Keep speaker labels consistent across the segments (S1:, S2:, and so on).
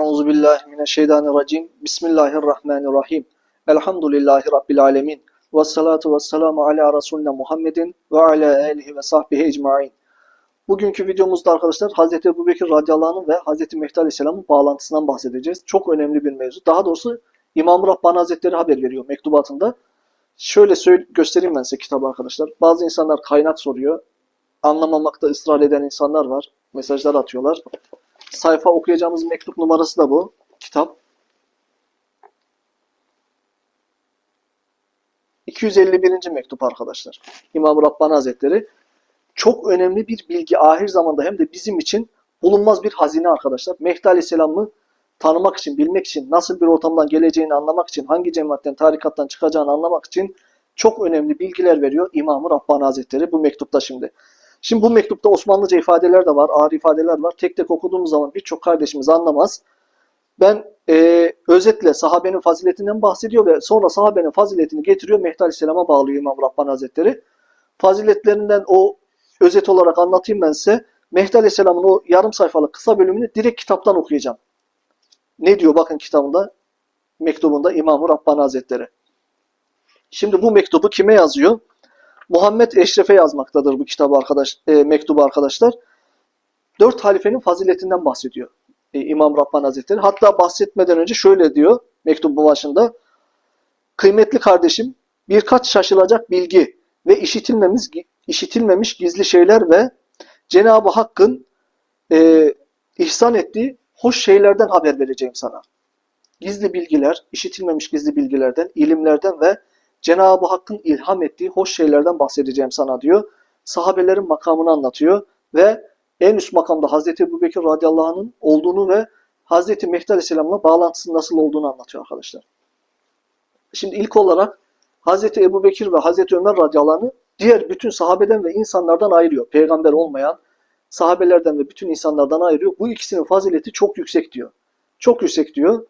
S1: Euzu billahi mineşşeytanirracim. Bismillahirrahmanirrahim. Elhamdülillahi rabbil alamin. Ves salatu vesselamu ala resulina Muhammedin ve ala alihi ve sahbihi ecmaîn. Bugünkü videomuzda arkadaşlar Hz. Ebubekir radıyallahu anh ve Hz. Mehdi aleyhisselamın bağlantısından bahsedeceğiz. Çok önemli bir mevzu. Daha doğrusu İmam Rabbani Hazretleri haber veriyor mektubatında. Şöyle söyle, göstereyim ben size kitabı arkadaşlar. Bazı insanlar kaynak soruyor. Anlamamakta ısrar eden insanlar var. Mesajlar atıyorlar. Sayfa okuyacağımız mektup numarası da bu. Kitap. 251. mektup arkadaşlar. İmam Rabbani Hazretleri. Çok önemli bir bilgi ahir zamanda hem de bizim için bulunmaz bir hazine arkadaşlar. Mehdi Aleyhisselam'ı tanımak için, bilmek için, nasıl bir ortamdan geleceğini anlamak için, hangi cemaatten, tarikattan çıkacağını anlamak için çok önemli bilgiler veriyor İmam-ı Rabbani Hazretleri bu mektupta şimdi. Şimdi bu mektupta Osmanlıca ifadeler de var, ağır ifadeler var. Tek tek okuduğumuz zaman birçok kardeşimiz anlamaz. Ben e, özetle sahabenin faziletinden bahsediyor ve sonra sahabenin faziletini getiriyor Mehdi Aleyhisselam'a bağlıyor İmam Rabbani Hazretleri. Faziletlerinden o özet olarak anlatayım ben size. Mehdi Aleyhisselam'ın o yarım sayfalık kısa bölümünü direkt kitaptan okuyacağım. Ne diyor bakın kitabında, mektubunda İmam-ı Rabbani Hazretleri. Şimdi bu mektubu kime yazıyor? Muhammed Eşref'e yazmaktadır bu kitabı arkadaş, e, mektubu arkadaşlar. Dört halifenin faziletinden bahsediyor e, İmam Rabbani Hazretleri. Hatta bahsetmeden önce şöyle diyor mektubun başında. Kıymetli kardeşim birkaç şaşılacak bilgi ve işitilmemiş, işitilmemiş gizli şeyler ve Cenab-ı Hakk'ın e, ihsan ettiği hoş şeylerden haber vereceğim sana. Gizli bilgiler, işitilmemiş gizli bilgilerden, ilimlerden ve Cenab-ı Hakk'ın ilham ettiği hoş şeylerden bahsedeceğim sana diyor. Sahabelerin makamını anlatıyor ve en üst makamda Hazreti Ebubekir radıyallahu anh'ın olduğunu ve Hazreti Mehdi aleyhisselamla bağlantısının nasıl olduğunu anlatıyor arkadaşlar. Şimdi ilk olarak Hazreti Ebubekir ve Hazreti Ömer radıyallahu anh'ı diğer bütün sahabeden ve insanlardan ayırıyor. Peygamber olmayan sahabelerden ve bütün insanlardan ayırıyor. Bu ikisinin fazileti çok yüksek diyor. Çok yüksek diyor.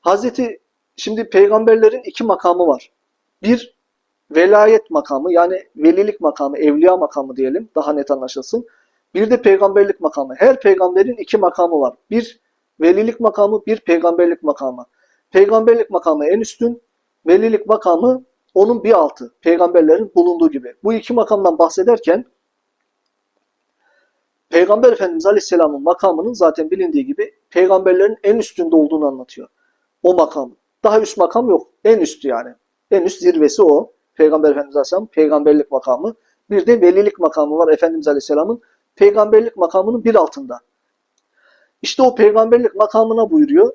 S1: Hazreti şimdi peygamberlerin iki makamı var. Bir velayet makamı yani velilik makamı, evliya makamı diyelim daha net anlaşılsın. Bir de peygamberlik makamı. Her peygamberin iki makamı var. Bir velilik makamı, bir peygamberlik makamı. Peygamberlik makamı en üstün, velilik makamı onun bir altı. Peygamberlerin bulunduğu gibi. Bu iki makamdan bahsederken Peygamber Efendimiz Aleyhisselam'ın makamının zaten bilindiği gibi peygamberlerin en üstünde olduğunu anlatıyor. O makam. Daha üst makam yok. En üstü yani. En üst zirvesi o. Peygamber Efendimiz Aleyhisselam peygamberlik makamı. Bir de velilik makamı var Efendimiz Aleyhisselam'ın. Peygamberlik makamının bir altında. İşte o peygamberlik makamına buyuruyor.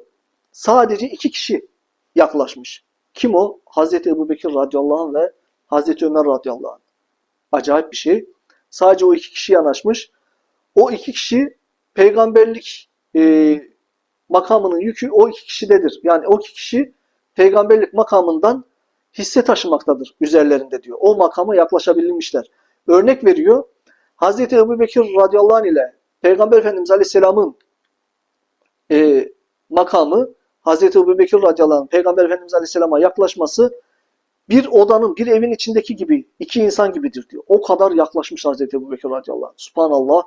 S1: Sadece iki kişi yaklaşmış. Kim o? Hazreti Ebu Bekir radıyallahu anh ve Hazreti Ömer radıyallahu anh. Acayip bir şey. Sadece o iki kişi yanaşmış. O iki kişi peygamberlik e, makamının yükü o iki kişidedir. Yani o iki kişi peygamberlik makamından hisse taşımaktadır üzerlerinde diyor. O makama yaklaşabilmişler. Örnek veriyor. Hazreti Ebu Bekir radıyallahu anh ile Peygamber Efendimiz aleyhisselamın e, makamı Hazreti Ebu Bekir radıyallahu anh Peygamber Efendimiz aleyhisselama yaklaşması bir odanın, bir evin içindeki gibi, iki insan gibidir diyor. O kadar yaklaşmış Hazreti Ebu Bekir radıyallahu anh. Subhanallah.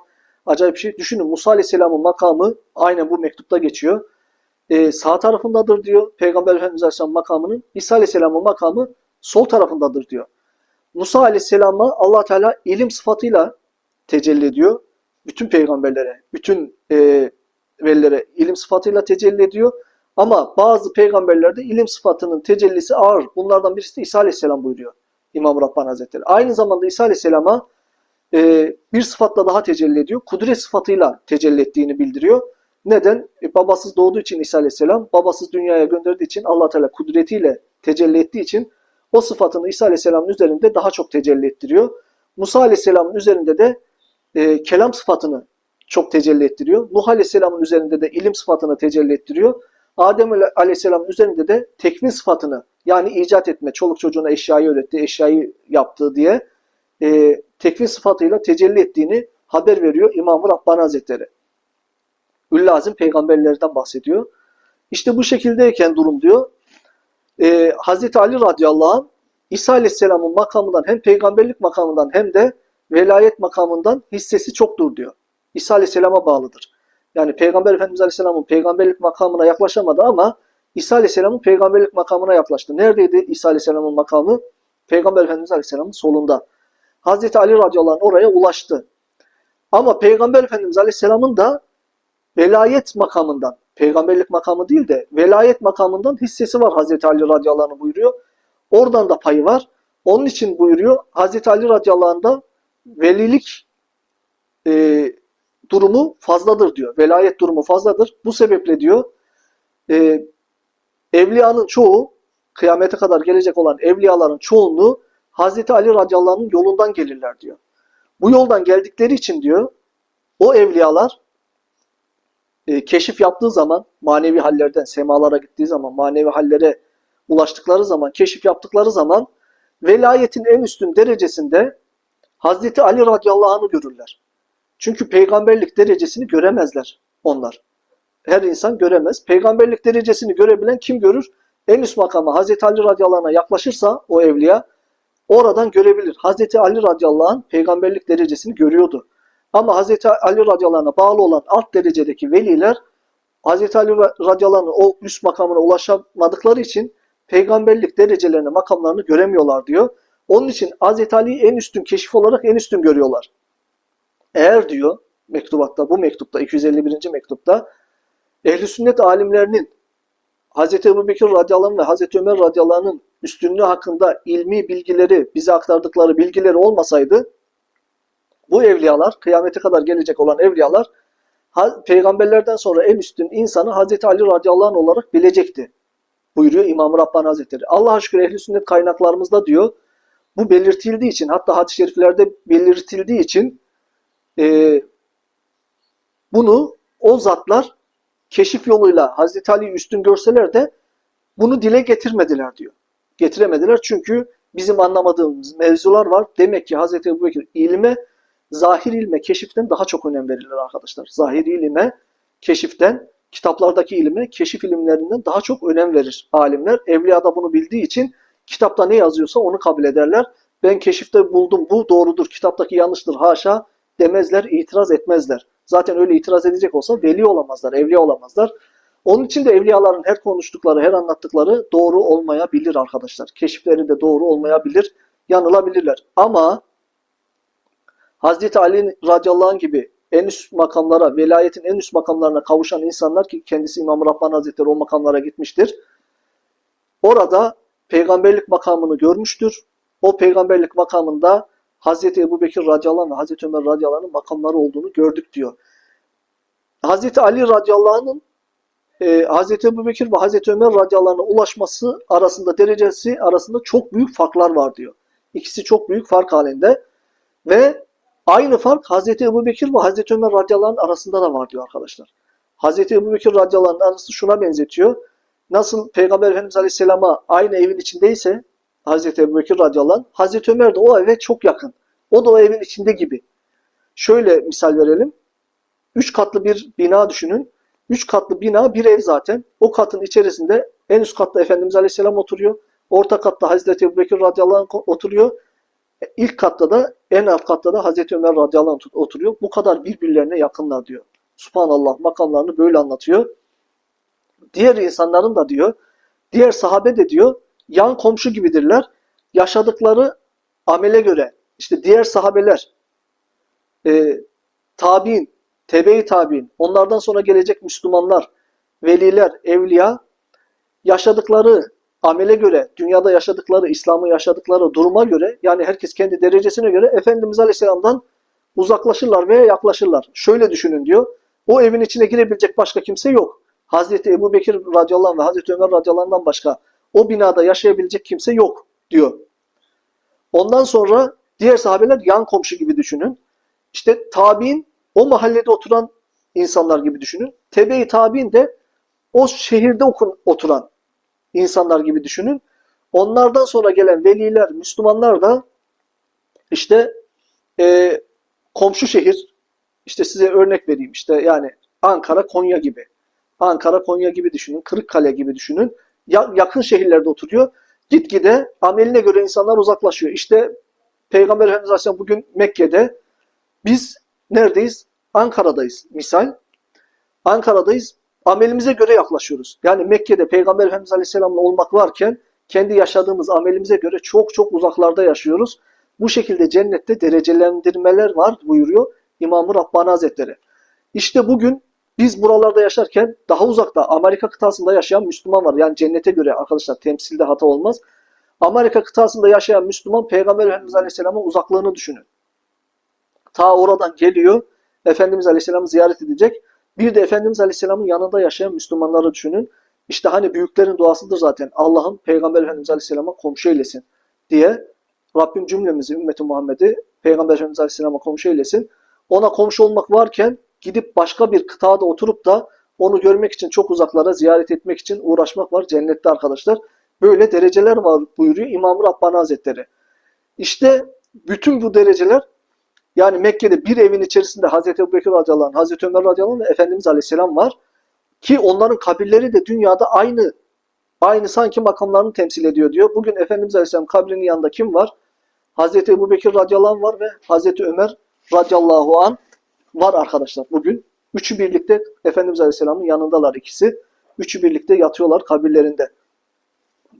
S1: Acayip bir şey. Düşünün Musa aleyhisselamın makamı aynen bu mektupta geçiyor. Ee, sağ tarafındadır diyor Peygamber Efendimiz aleyhisselam makamının. İsa aleyhisselamın makamı sol tarafındadır diyor. Musa aleyhisselama allah Teala ilim sıfatıyla tecelli ediyor. Bütün peygamberlere, bütün e, velilere ilim sıfatıyla tecelli ediyor. Ama bazı peygamberlerde ilim sıfatının tecellisi ağır. Bunlardan birisi de İsa Aleyhisselam buyuruyor İmam Rabbani Hazretleri. Aynı zamanda İsa Aleyhisselam'a e, bir sıfatla daha tecelli ediyor. Kudret sıfatıyla tecelli ettiğini bildiriyor. Neden? E, babasız doğduğu için İsa Aleyhisselam, babasız dünyaya gönderdiği için allah Teala kudretiyle tecelli ettiği için o sıfatını İsa Aleyhisselam'ın üzerinde daha çok tecelli ettiriyor. Musa Aleyhisselam'ın üzerinde de e, kelam sıfatını çok tecelli ettiriyor. Nuh Aleyhisselam'ın üzerinde de ilim sıfatını tecelli ettiriyor. Adem Aleyhisselam'ın üzerinde de tekvin sıfatını yani icat etme, çoluk çocuğuna eşyayı öğretti, eşyayı yaptı diye e, tekvin sıfatıyla tecelli ettiğini haber veriyor İmam-ı Rabbani Hazretleri. Üllazim peygamberlerden bahsediyor. İşte bu şekildeyken durum diyor. E, Hazreti Ali radıyallahu anh İsa Aleyhisselam'ın makamından hem peygamberlik makamından hem de velayet makamından hissesi çoktur diyor. İsa Aleyhisselam'a bağlıdır. Yani Peygamber Efendimiz Aleyhisselam'ın peygamberlik makamına yaklaşamadı ama İsa Aleyhisselam'ın peygamberlik makamına yaklaştı. Neredeydi İsa Aleyhisselam'ın makamı? Peygamber Efendimiz Aleyhisselam'ın solunda. Hazreti Ali radıyallahu anh oraya ulaştı. Ama Peygamber Efendimiz Aleyhisselam'ın da velayet makamından, peygamberlik makamı değil de velayet makamından hissesi var Hazreti Ali radıyallahu buyuruyor. Oradan da payı var. Onun için buyuruyor Hazreti Ali radıyallahu anh da velilik e, durumu fazladır diyor. Velayet durumu fazladır. Bu sebeple diyor e, evliyanın çoğu kıyamete kadar gelecek olan evliyaların çoğunluğu Hazreti Ali radıyallahu anh'ın yolundan gelirler diyor. Bu yoldan geldikleri için diyor o evliyalar e, keşif yaptığı zaman manevi hallerden semalara gittiği zaman manevi hallere ulaştıkları zaman keşif yaptıkları zaman velayetin en üstün derecesinde Hazreti Ali radıyallahu anh'ı görürler. Çünkü peygamberlik derecesini göremezler onlar. Her insan göremez. Peygamberlik derecesini görebilen kim görür? En üst makama Hazreti Ali radıyallahu anh'a yaklaşırsa o evliya oradan görebilir. Hazreti Ali radıyallahu anh peygamberlik derecesini görüyordu. Ama Hazreti Ali radıyallahu anh'a bağlı olan alt derecedeki veliler Hazreti Ali radıyallahu anh'ın o üst makamına ulaşamadıkları için peygamberlik derecelerini, makamlarını göremiyorlar diyor. Onun için Hazreti Ali'yi en üstün keşif olarak en üstün görüyorlar. Eğer diyor mektubatta, bu mektupta, 251. mektupta ehli sünnet alimlerinin Hazreti Ebu Bekir radıyallahu anh ve Hazreti Ömer radıyallahu anh'ın üstünlüğü hakkında ilmi bilgileri, bize aktardıkları bilgileri olmasaydı bu evliyalar, kıyamete kadar gelecek olan evliyalar peygamberlerden sonra en üstün insanı Hazreti Ali radıyallahu anh olarak bilecekti. Buyuruyor İmam-ı Rabbani Hazretleri. Allah'a şükür ehli sünnet kaynaklarımızda diyor bu belirtildiği için hatta hadis-i şeriflerde belirtildiği için e, bunu o zatlar keşif yoluyla Hazreti Ali'yi üstün görseler de bunu dile getirmediler diyor. Getiremediler çünkü bizim anlamadığımız mevzular var. Demek ki Hazreti Ebu Bekir ilme, zahir ilme, keşiften daha çok önem verirler arkadaşlar. Zahir ilime, keşiften, kitaplardaki ilime, keşif ilimlerinden daha çok önem verir alimler. Evliya da bunu bildiği için kitapta ne yazıyorsa onu kabul ederler. Ben keşifte buldum, bu doğrudur, kitaptaki yanlıştır, haşa demezler, itiraz etmezler. Zaten öyle itiraz edecek olsa veli olamazlar, evliya olamazlar. Onun için de evliyaların her konuştukları, her anlattıkları doğru olmayabilir arkadaşlar. Keşifleri de doğru olmayabilir, yanılabilirler. Ama Hazreti Ali radıyallahu anh gibi en üst makamlara, velayetin en üst makamlarına kavuşan insanlar ki kendisi İmam-ı Rabbani Hazretleri o makamlara gitmiştir. Orada peygamberlik makamını görmüştür. O peygamberlik makamında Hazreti Ebu Bekir radıyallahu anh ve Hazreti Ömer radıyallahu anh'ın makamları olduğunu gördük diyor. Hazreti Ali radıyallahu anh'ın e, Hazreti Ebu Bekir ve Hazreti Ömer radıyallahu anh'a ulaşması arasında derecesi arasında çok büyük farklar var diyor. İkisi çok büyük fark halinde ve aynı fark Hazreti Ebu Bekir ve Hazreti Ömer radıyallahu anh arasında da var diyor arkadaşlar. Hazreti Ebu Bekir radıyallahu anh arası şuna benzetiyor. Nasıl Peygamber Efendimiz Aleyhisselam'a aynı evin içindeyse Hazreti Ebu Bekir radıyallahu anh, Hazreti Ömer de o eve çok yakın. O da o evin içinde gibi. Şöyle misal verelim. Üç katlı bir bina düşünün. Üç katlı bina bir ev zaten. O katın içerisinde en üst katta Efendimiz Aleyhisselam oturuyor. Orta katta Hazreti Ebu Bekir radıyallahu oturuyor. İlk katta da en alt katta da Hazreti Ömer radıyallahu anh oturuyor. Bu kadar birbirlerine yakınlar diyor. Subhanallah makamlarını böyle anlatıyor. Diğer insanların da diyor, diğer sahabe de diyor yan komşu gibidirler. Yaşadıkları amele göre işte diğer sahabeler e, tabi'in, tebe-i tabi'in, onlardan sonra gelecek Müslümanlar, veliler, evliya yaşadıkları amele göre, dünyada yaşadıkları, İslam'ı yaşadıkları duruma göre yani herkes kendi derecesine göre Efendimiz Aleyhisselam'dan uzaklaşırlar veya yaklaşırlar. Şöyle düşünün diyor. O evin içine girebilecek başka kimse yok. Hazreti Ebu Bekir radıyallahu anh ve Hazreti Ömer radıyallahu anh'dan başka o binada yaşayabilecek kimse yok diyor. Ondan sonra diğer sahabeler yan komşu gibi düşünün. İşte tabi'in o mahallede oturan insanlar gibi düşünün. Tebe-i tabi'in de o şehirde oturan insanlar gibi düşünün. Onlardan sonra gelen veliler, Müslümanlar da işte e, komşu şehir, işte size örnek vereyim işte yani Ankara, Konya gibi. Ankara, Konya gibi düşünün, Kırıkkale gibi düşünün. Ya, yakın şehirlerde oturuyor. Gitgide ameline göre insanlar uzaklaşıyor. İşte Peygamber Efendimiz Aleyhisselam bugün Mekke'de, biz neredeyiz? Ankara'dayız misal. Ankara'dayız. Amelimize göre yaklaşıyoruz. Yani Mekke'de Peygamber Efendimiz Aleyhisselam'la olmak varken kendi yaşadığımız amelimize göre çok çok uzaklarda yaşıyoruz. Bu şekilde cennette derecelendirmeler var buyuruyor İmam-ı Rabbani Hazretleri. İşte bugün biz buralarda yaşarken daha uzakta Amerika kıtasında yaşayan Müslüman var. Yani cennete göre arkadaşlar temsilde hata olmaz. Amerika kıtasında yaşayan Müslüman Peygamber Efendimiz Aleyhisselam'ın uzaklığını düşünün. Ta oradan geliyor Efendimiz Aleyhisselam'ı ziyaret edecek. Bir de Efendimiz Aleyhisselam'ın yanında yaşayan Müslümanları düşünün. İşte hani büyüklerin duasıdır zaten. Allah'ım Peygamber Efendimiz Aleyhisselam'a komşu eylesin diye Rabbim cümlemizi, ümmeti Muhammed'i Peygamber Efendimiz Aleyhisselam'a komşu eylesin. Ona komşu olmak varken gidip başka bir kıtada oturup da onu görmek için çok uzaklara ziyaret etmek için uğraşmak var cennette arkadaşlar. Böyle dereceler var buyuruyor İmam-ı Rabbani Hazretleri. İşte bütün bu dereceler yani Mekke'de bir evin içerisinde Hazreti Ebubekir radıyallahu anh, Hazreti Ömer radıyallahu anh ve Efendimiz aleyhisselam var. Ki onların kabirleri de dünyada aynı aynı sanki makamlarını temsil ediyor diyor. Bugün Efendimiz aleyhisselam kabrinin yanında kim var? Hazreti Ebubekir radıyallahu anh var ve Hazreti Ömer radıyallahu anh var arkadaşlar bugün. Üçü birlikte Efendimiz aleyhisselamın yanındalar ikisi. Üçü birlikte yatıyorlar kabirlerinde.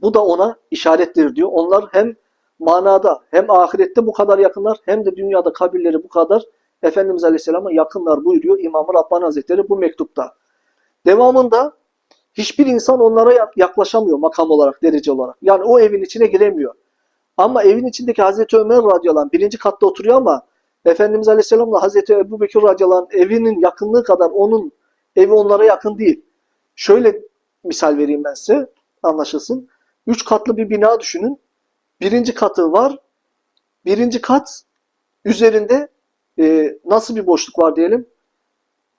S1: Bu da ona işarettir diyor. Onlar hem manada hem ahirette bu kadar yakınlar hem de dünyada kabirleri bu kadar Efendimiz Aleyhisselam'a yakınlar buyuruyor İmam-ı Rabbani Hazretleri bu mektupta. Devamında hiçbir insan onlara yaklaşamıyor makam olarak, derece olarak. Yani o evin içine giremiyor. Ama evin içindeki Hazreti Ömer radıyallahu anh birinci katta oturuyor ama Efendimiz Aleyhisselam'la Hazreti Ebu Bekir radıyallahu evinin yakınlığı kadar onun evi onlara yakın değil. Şöyle misal vereyim ben size anlaşılsın. Üç katlı bir bina düşünün. Birinci katı var. Birinci kat üzerinde e, nasıl bir boşluk var diyelim?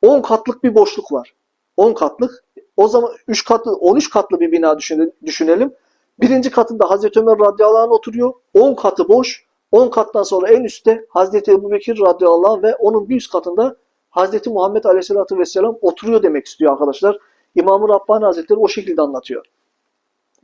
S1: 10 katlık bir boşluk var. 10 katlık. O zaman 3 katlı 13 katlı bir bina düşünelim. Birinci katında Hazreti Ömer radıyallahu anh oturuyor. 10 katı boş. 10 kattan sonra en üstte Hazreti Ebu Bekir radıyallahu anh ve onun bir üst katında Hazreti Muhammed aleyhissalatü vesselam oturuyor demek istiyor arkadaşlar. İmam-ı Rabbani Hazretleri o şekilde anlatıyor.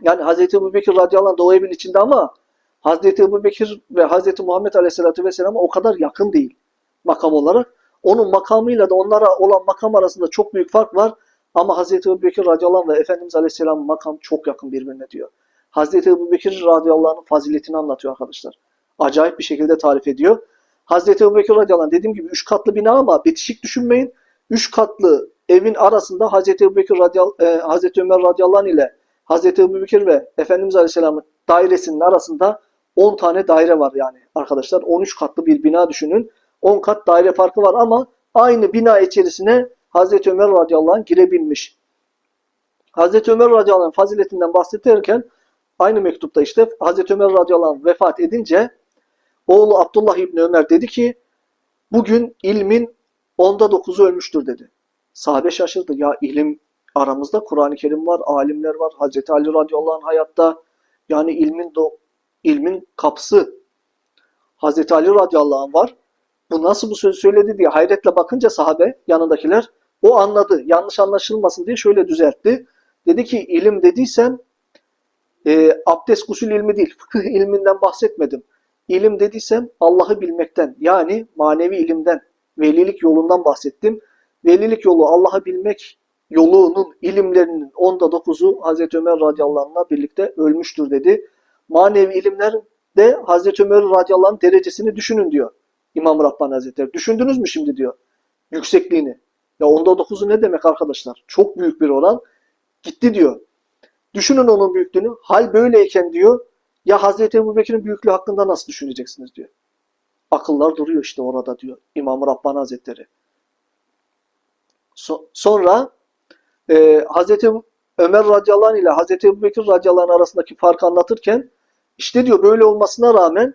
S1: Yani Hazreti Ebu Bekir radıyallahu anh da o evin içinde ama Hazreti Ebu Bekir ve Hazreti Muhammed aleyhissalatü vesselam'a o kadar yakın değil makam olarak. Onun makamıyla da onlara olan makam arasında çok büyük fark var. Ama Hazreti Ebu Bekir radıyallahu anh ve Efendimiz aleyhisselam makam çok yakın birbirine diyor. Hazreti Ebu Bekir radıyallahu anh'ın faziletini anlatıyor arkadaşlar. Acayip bir şekilde tarif ediyor. Hazreti Ebu Bekir radıyallahu anh dediğim gibi üç katlı bina ama bitişik düşünmeyin. Üç katlı evin arasında Hazreti Ebu Bekir radıyallahu, e, Hazreti Ömer radıyallahu anh ile Hazreti Ebu Bekir ve Efendimiz aleyhisselamın dairesinin arasında 10 tane daire var yani arkadaşlar. 13 katlı bir bina düşünün. 10 kat daire farkı var ama aynı bina içerisine Hazreti Ömer radıyallahu anh girebilmiş. Hazreti Ömer radıyallahu anh faziletinden bahsederken aynı mektupta işte Hazreti Ömer radıyallahu anh vefat edince oğlu Abdullah İbni Ömer dedi ki bugün ilmin onda dokuzu ölmüştür dedi. Sahabe şaşırdı. Ya ilim aramızda Kur'an-ı Kerim var, alimler var. Hazreti Ali radıyallahu anh hayatta yani ilmin ilmin kapısı Hazreti Ali radıyallahu anh var. Bu nasıl bu sözü söyledi diye hayretle bakınca sahabe yanındakiler o anladı. Yanlış anlaşılmasın diye şöyle düzeltti. Dedi ki ilim dediysem e, abdest gusül ilmi değil, fıkıh ilminden bahsetmedim. İlim dediysem Allah'ı bilmekten yani manevi ilimden, velilik yolundan bahsettim. Velilik yolu Allah'ı bilmek yolunun ilimlerinin onda dokuzu Hazreti Ömer radıyallahu anh'la birlikte ölmüştür dedi. Manevi ilimler de Hazreti Ömer radıyallahu anh derecesini düşünün diyor İmam Rabbani Hazretleri. Düşündünüz mü şimdi diyor yüksekliğini. Ya onda dokuzu ne demek arkadaşlar? Çok büyük bir oran. Gitti diyor. Düşünün onun büyüklüğünü. Hal böyleyken diyor ya Hazreti Ebu Bekir'in büyüklüğü hakkında nasıl düşüneceksiniz diyor. Akıllar duruyor işte orada diyor İmam Rabbani Hazretleri. So sonra e, Hazreti Ömer radıyallahu anh ile Hazreti Ebu Bekir radıyallahu anh arasındaki farkı anlatırken işte diyor böyle olmasına rağmen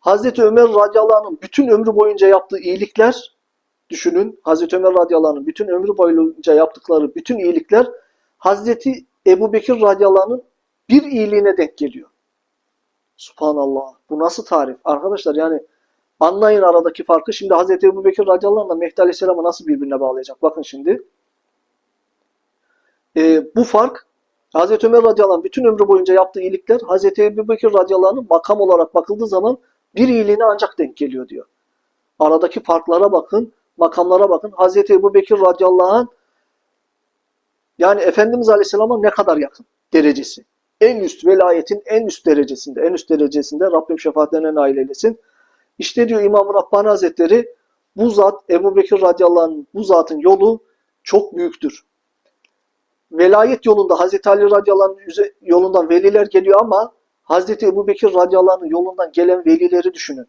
S1: Hazreti Ömer radıyallahu anh'ın bütün ömrü boyunca yaptığı iyilikler düşünün Hazreti Ömer radıyallahu anh'ın bütün ömrü boyunca yaptıkları bütün iyilikler Hazreti Ebu Bekir radıyallahu anh'ın bir iyiliğine denk geliyor. Subhanallah. Bu nasıl tarif? Arkadaşlar yani anlayın aradaki farkı. Şimdi Hazreti Ebu Bekir radıyallahu anh Mehdi nasıl birbirine bağlayacak? Bakın şimdi. Ee, bu fark Hazreti Ömer radıyallahu anh bütün ömrü boyunca yaptığı iyilikler Hazreti Ebu Bekir radıyallahu anh'ın makam olarak bakıldığı zaman bir iyiliğine ancak denk geliyor diyor. Aradaki farklara bakın, makamlara bakın. Hazreti Ebu Bekir radıyallahu anh Yani Efendimiz Aleyhisselam'a ne kadar yakın derecesi. En üst velayetin en üst derecesinde, en üst derecesinde Rabbim şefaatlerine nail eylesin. İşte diyor İmam Rabbani Hazretleri bu zat Ebu Bekir radıyallahu anh bu zatın yolu çok büyüktür. Velayet yolunda Hazreti Ali radıyallahu anh yolundan veliler geliyor ama Hazreti Ebu Bekir radıyallahu anh'ın yolundan gelen velileri düşünün.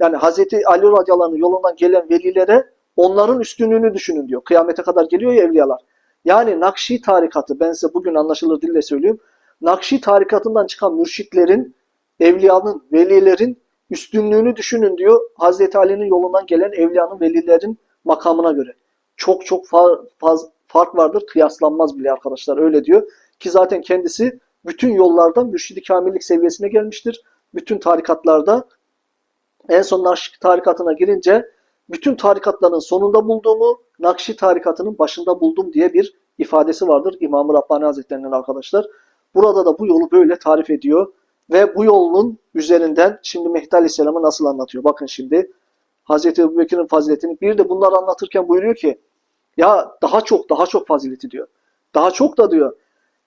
S1: Yani Hazreti Ali radıyallahu anh'ın yolundan gelen velilere onların üstünlüğünü düşünün diyor. Kıyamete kadar geliyor ya evliyalar. Yani Nakşi tarikatı ben size bugün anlaşılır dille söyleyeyim. Nakşi tarikatından çıkan mürşitlerin, evliyanın, velilerin üstünlüğünü düşünün diyor. Hazreti Ali'nin yolundan gelen evliyanın, velilerin makamına göre. Çok çok fa- faz- fark vardır. Kıyaslanmaz bile arkadaşlar öyle diyor. Ki zaten kendisi bütün yollardan mürşidi kamillik seviyesine gelmiştir. Bütün tarikatlarda en son Nakşi tarikatına girince bütün tarikatların sonunda bulduğumu Nakşi tarikatının başında buldum diye bir ifadesi vardır İmam-ı Rabbani Hazretleri'nin arkadaşlar. Burada da bu yolu böyle tarif ediyor ve bu yolun üzerinden şimdi Mehdi Aleyhisselam'ı nasıl anlatıyor? Bakın şimdi Hazreti Ebu Bekir'in faziletini bir de bunları anlatırken buyuruyor ki ya daha çok daha çok fazileti diyor. Daha çok da diyor.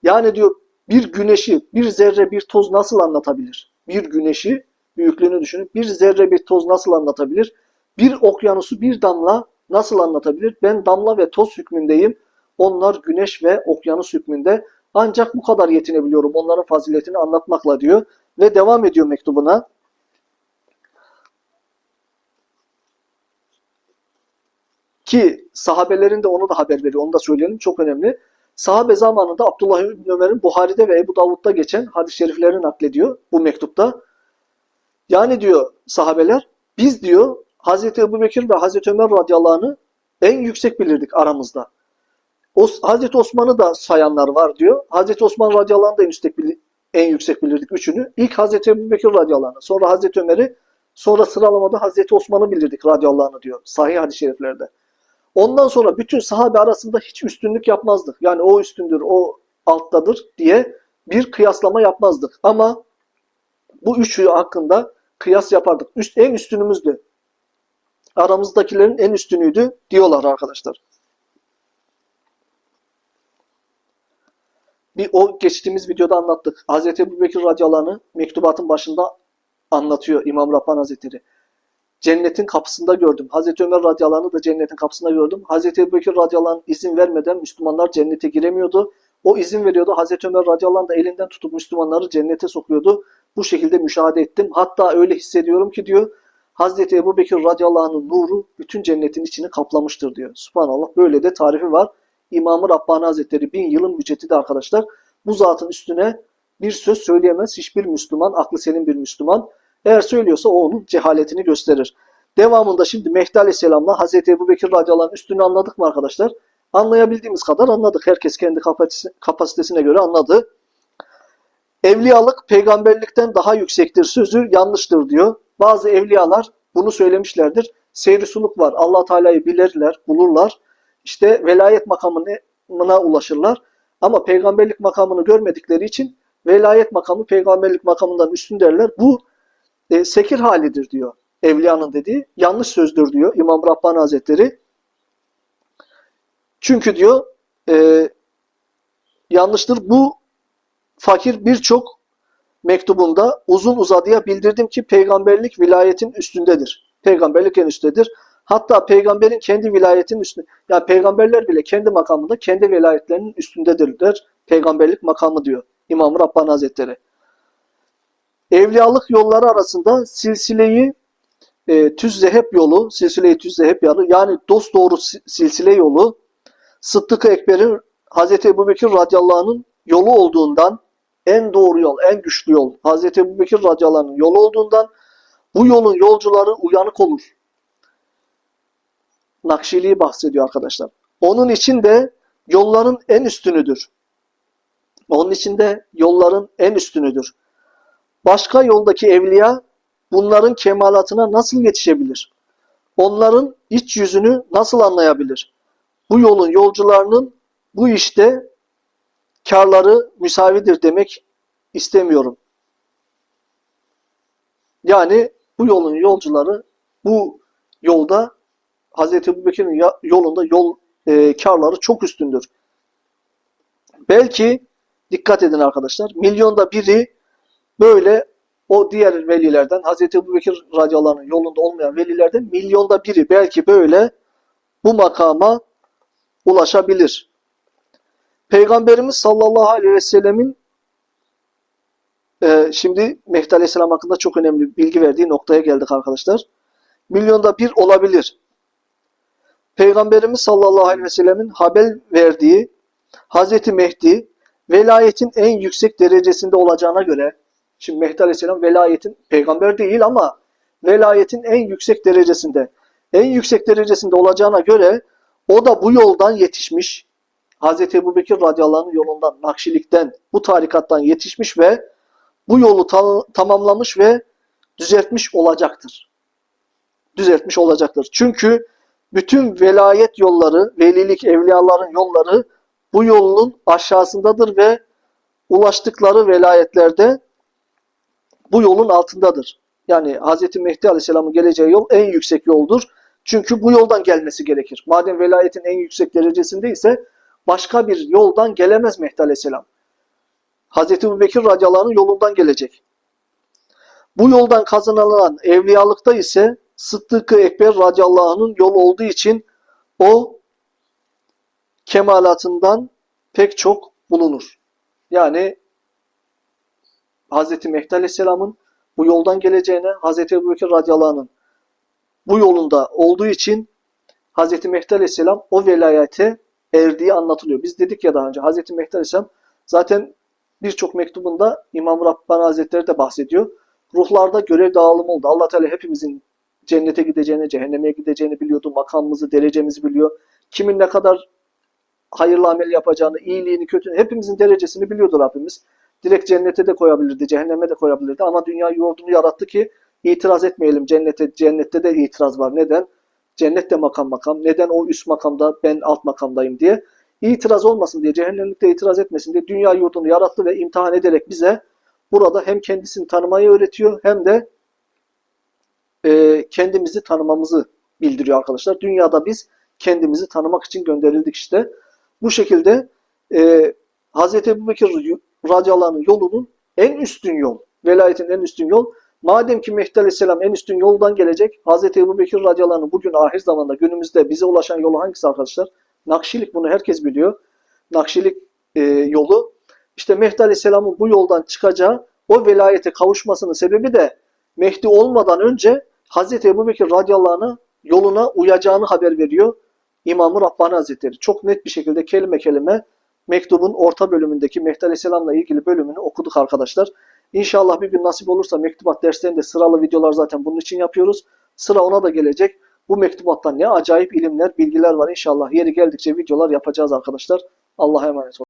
S1: Yani diyor bir güneşi, bir zerre, bir toz nasıl anlatabilir? Bir güneşi, büyüklüğünü düşünün. Bir zerre, bir toz nasıl anlatabilir? Bir okyanusu, bir damla nasıl anlatabilir? Ben damla ve toz hükmündeyim. Onlar güneş ve okyanus hükmünde. Ancak bu kadar yetinebiliyorum onların faziletini anlatmakla diyor. Ve devam ediyor mektubuna. Ki sahabelerin de onu da haber veriyor. Onu da söyleyelim. Çok önemli. Sahabe zamanında Abdullah İbni Ömer'in Buhari'de ve Ebu Davud'da geçen hadis-i şeriflerini naklediyor bu mektupta. Yani diyor sahabeler biz diyor Hazreti Ebu Bekir ve Hazreti Ömer radıyallahu anh'ı en yüksek bilirdik aramızda. O, Hazreti Osman'ı da sayanlar var diyor. Hazreti Osman radıyallahu anh'ı da en yüksek, bili- en yüksek bilirdik üçünü. İlk Hazreti Ebu Bekir radıyallahu anh'ı, sonra Hazreti Ömer'i, sonra sıralamada Hazreti Osman'ı bilirdik radıyallahu anh'ı diyor. Sahih hadis-i şeriflerde. Ondan sonra bütün sahabe arasında hiç üstünlük yapmazdık. Yani o üstündür, o alttadır diye bir kıyaslama yapmazdık. Ama bu üçü hakkında kıyas yapardık. Üst, en üstünümüzdü. Aramızdakilerin en üstünüydü diyorlar arkadaşlar. Bir o geçtiğimiz videoda anlattık. Hz. Ebu Bekir radıyallahu anh'ı mektubatın başında anlatıyor İmam Rabbani Hazretleri. Cennetin kapısında gördüm. Hazreti Ömer radıyallahu anh'ı da cennetin kapısında gördüm. Hazreti Ebu Bekir radıyallahu anh izin vermeden Müslümanlar cennete giremiyordu. O izin veriyordu. Hazreti Ömer radıyallahu anh da elinden tutup Müslümanları cennete sokuyordu. Bu şekilde müşahede ettim. Hatta öyle hissediyorum ki diyor Hazreti Ebu Bekir radıyallahu anh'ın nuru bütün cennetin içini kaplamıştır diyor. Subhanallah böyle de tarifi var. İmam-ı Rabbani Hazretleri bin yılın müceddidi arkadaşlar. Bu zatın üstüne bir söz söyleyemez hiçbir Müslüman, aklı senin bir Müslüman. Eğer söylüyorsa o onun cehaletini gösterir. Devamında şimdi Mehdi Aleyhisselam'la Hazreti Ebu Bekir radıyallahu üstünü anladık mı arkadaşlar? Anlayabildiğimiz kadar anladık. Herkes kendi kapasitesi- kapasitesine göre anladı. Evliyalık peygamberlikten daha yüksektir sözü yanlıştır diyor. Bazı evliyalar bunu söylemişlerdir. Seyri suluk var. Allah Teala'yı bilirler, bulurlar. İşte velayet makamına ulaşırlar. Ama peygamberlik makamını görmedikleri için velayet makamı peygamberlik makamından üstün derler. Bu e, sekir halidir diyor evliyanın dediği. Yanlış sözdür diyor İmam Rabbani Hazretleri. Çünkü diyor e, yanlıştır. Bu fakir birçok mektubunda uzun uzadıya bildirdim ki peygamberlik vilayetin üstündedir. Peygamberlik en üsttedir. Hatta peygamberin kendi vilayetinin üstünde. Yani peygamberler bile kendi makamında kendi velayetlerinin üstündedirler. Peygamberlik makamı diyor İmam Rabbani Hazretleri. Evliyalık yolları arasında silsileyi e, tüz zehep yolu, silsile-i tüz zehep yolu yani dost doğru si- silsile yolu Sıddık-ı Ekber'in Hazreti Ebu Bekir radıyallahu anh'ın yolu olduğundan en doğru yol, en güçlü yol Hazreti Ebu Bekir radıyallahu anh'ın yolu olduğundan bu yolun yolcuları uyanık olur. Nakşiliği bahsediyor arkadaşlar. Onun için de yolların en üstünüdür. Onun için de yolların en üstünüdür. Başka yoldaki evliya bunların kemalatına nasıl yetişebilir? Onların iç yüzünü nasıl anlayabilir? Bu yolun yolcularının bu işte karları müsavidir demek istemiyorum. Yani bu yolun yolcuları bu yolda Hz. Ebu Bekir'in ya- yolunda yol e, karları çok üstündür. Belki dikkat edin arkadaşlar. Milyonda biri böyle o diğer velilerden Hazreti Ebubekir radıyallahu anh yolunda olmayan velilerden milyonda biri belki böyle bu makama ulaşabilir. Peygamberimiz sallallahu aleyhi ve sellemin e, şimdi Mehdi aleyhisselam hakkında çok önemli bilgi verdiği noktaya geldik arkadaşlar. Milyonda bir olabilir. Peygamberimiz sallallahu aleyhi ve sellemin haber verdiği Hazreti Mehdi velayetin en yüksek derecesinde olacağına göre şimdi Mehdi aleyhisselam velayetin peygamber değil ama velayetin en yüksek derecesinde en yüksek derecesinde olacağına göre o da bu yoldan yetişmiş. Hazreti Ebubekir radıyallahu anh yolundan, Nakşilikten, bu tarikattan yetişmiş ve bu yolu ta- tamamlamış ve düzeltmiş olacaktır. Düzeltmiş olacaktır. Çünkü bütün velayet yolları, velilik evliyaların yolları bu yolun aşağısındadır ve ulaştıkları velayetlerde bu yolun altındadır. Yani Hz. Mehdi Aleyhisselam'ın geleceği yol en yüksek yoldur. Çünkü bu yoldan gelmesi gerekir. Madem velayetin en yüksek derecesinde ise başka bir yoldan gelemez Mehdi Aleyhisselam. Hz. Ebu Bekir radıyallahu anh yolundan gelecek. Bu yoldan kazanılan evliyalıkta ise Sıddık-ı Ekber radıyallahu anh'ın yolu olduğu için o kemalatından pek çok bulunur. Yani Hz. Mehdi Aleyhisselam'ın bu yoldan geleceğine Hz. Ebu Bekir radıyallahu bu yolunda olduğu için Hz. Mehdi Aleyhisselam o velayete erdiği anlatılıyor. Biz dedik ya daha önce Hz. Mehdi Aleyhisselam zaten birçok mektubunda İmam Rabbani Hazretleri de bahsediyor. Ruhlarda görev dağılımı oldu. Allah Teala hepimizin cennete gideceğini, cehenneme gideceğini biliyordu. Makamımızı, derecemizi biliyor. Kimin ne kadar hayırlı amel yapacağını, iyiliğini, kötülüğünü hepimizin derecesini biliyordu Rabbimiz. Direkt cennete de koyabilirdi, cehenneme de koyabilirdi ama dünya yurdunu yarattı ki itiraz etmeyelim. Cennete, cennette de itiraz var. Neden? Cennet de makam makam. Neden o üst makamda ben alt makamdayım diye. İtiraz olmasın diye, cehennemlikte itiraz etmesin diye dünya yurdunu yarattı ve imtihan ederek bize burada hem kendisini tanımayı öğretiyor hem de e, kendimizi tanımamızı bildiriyor arkadaşlar. Dünyada biz kendimizi tanımak için gönderildik işte. Bu şekilde e, Hz. Ebu Bekir radıyallahu anh'ın yolunun en üstün yol, velayetin en üstün yol. Madem ki Mehdi Aleyhisselam en üstün yoldan gelecek, Hz. Ebu Bekir radıyallahu anh'ın bugün ahir zamanda günümüzde bize ulaşan yolu hangisi arkadaşlar? Nakşilik bunu herkes biliyor. Nakşilik e, yolu. İşte Mehdi Aleyhisselam'ın bu yoldan çıkacağı, o velayete kavuşmasının sebebi de Mehdi olmadan önce Hz. Ebu Bekir radıyallahu anh'ın yoluna uyacağını haber veriyor İmam-ı Rabbani Hazretleri. Çok net bir şekilde kelime kelime mektubun orta bölümündeki Mehdi Aleyhisselam'la ilgili bölümünü okuduk arkadaşlar. İnşallah bir gün nasip olursa mektubat derslerinde sıralı videolar zaten bunun için yapıyoruz. Sıra ona da gelecek. Bu mektubattan ne acayip ilimler, bilgiler var. İnşallah yeri geldikçe videolar yapacağız arkadaşlar. Allah'a emanet olun.